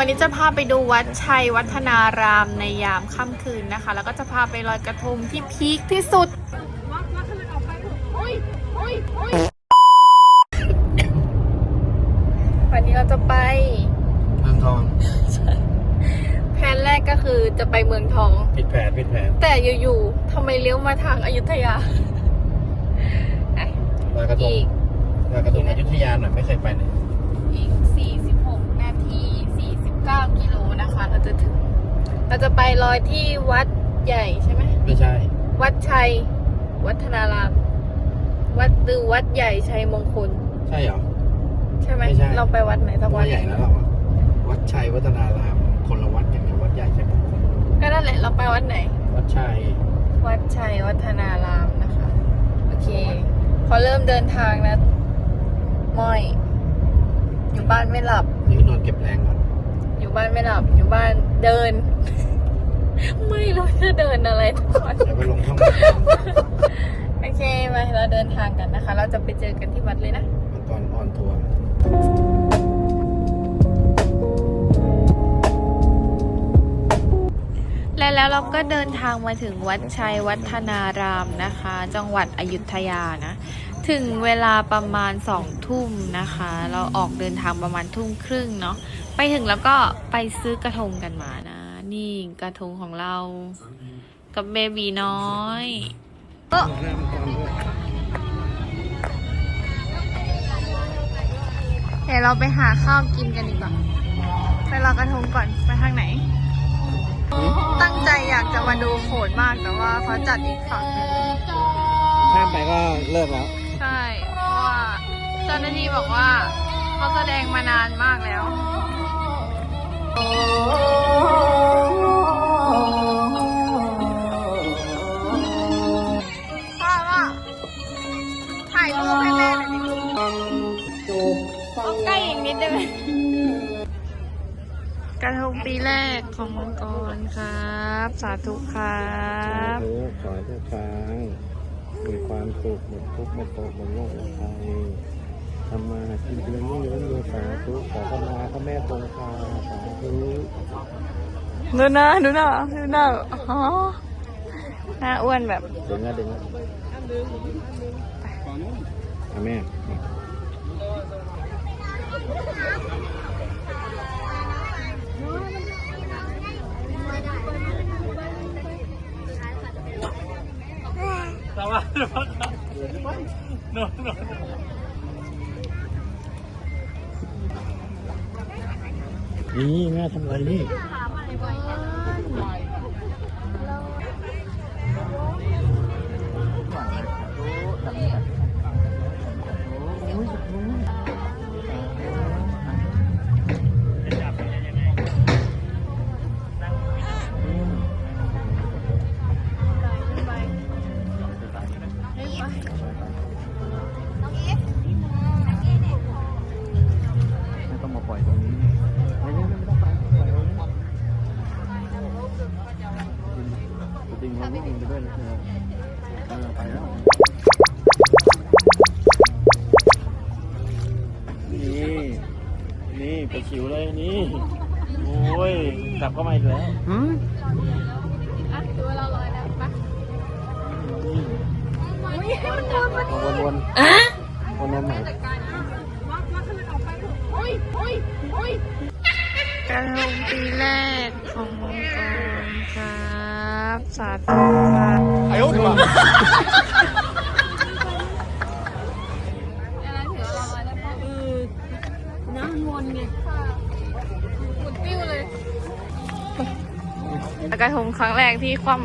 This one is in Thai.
วันนี้จะพาไปดูวัดชัยวัฒนารามในยามค่ำคืนนะคะ แล้วก็จะพาไปลอยกระทงที่พีคที่สุด วันนี้เราจะไป เมืองทองแผนแรกก็คือจะไปเมืองทอง ผิดแผนผิดแผนแต่อยู่ๆทำไมเลี้ยวมาทางอายุทยาอะลอยกระทงอีกลอยกระทงอยุธยาหน่อยไม่เคยไปเลย อีก 46 นาที 49 กิโลนะคะ เราจะถึง เรา จะไปลอยที่วัดใหญ่ใช่ไหมไม่ใช่ วัดชัย วัฒนาราม วัดตือวัดใหญ่ชัยมงคล ใช่เหรอ ใช่ไหมไม่ใช่ เราไปวัดไหนสักวัวัดดใหญ่แล้วเราอะวัดชัยวัฒนาราม คนละวัดกันกับวัดใหญ่ใช่ไหมก็นั่นแหละเราไปวัดไหน วัดชัย วัดชัยวัฒนารามนะคะ โอเค พอเริ่มเดินทางนะม้อย อยู่บ้านไม่หลับ นี่นอนเก็บแรงก่อน อยู่บ้านไม่หลับ อยู่บ้านเดิน ไม่รู้จะเดินอะไรทุกคนเดี๋ยวไปลงช่องโอเคมาเราเดินทางกันนะคะ เราจะไปเจอกันที่วัดเลยนะ ตอนออนทัวร์และแล้วเราก็เดินทางมาถึงวัดชัยวัฒนารามนะคะ จังหวัดอยุธยานะ ถึงเวลาประมาณสองทุ่มนะคะ เราออกเดินทางประมาณทุ่มครึ่งเนาะไปถึงแล้วก็ไปซื้อกระทงกันมานะ นี่กระทงของเรากับเบบีน้อยเออเดี๋ยวเราไปหาข้าวกินกันดีกว่าไปรอกระทงก่อนไปทางไหน ตั้งใจอยากจะมาดูโขนมากแต่ว่าเขาจัดอีกฝั่งหนึงข้ามไปก็เลิกแล้ว เจ้าหน้าที่บอกว่าเขาแสดงมานานมากแล้วพ่อว่าถ่ายรูปให้แม่หน่อยดิเอาใกล้อีกนิดได้ไหมกระทงปีแรกของมังกรครับ สาธุครับ รู้ขอให้ทุกครั้งมีความสุขหมดทุกข์หมดโศกหมดโรคหมดภัย ทำมาหากินเรื่องนี้เรื่องนี้สาธุขอขมาพระแม่คงคาสาธุดูหน้าดูหน้าดูหน้าอ๋อหน้าอ้วนแบบดึงนะดึงนะอะแม่มา นี่แม่ทำอะไรนี่ เธอเราไปแล้วนี่นี่ไปคิวเลยนี่ โอ้ยกลับเข้ามาอีกแล้วหืมอะดูเราลอยแล้วปะวนวนวนวนวนใหม่กระทงปีแรกของ สาธุสาธุ哎呦我的妈！อากาศทงครั้งแรกที่ความ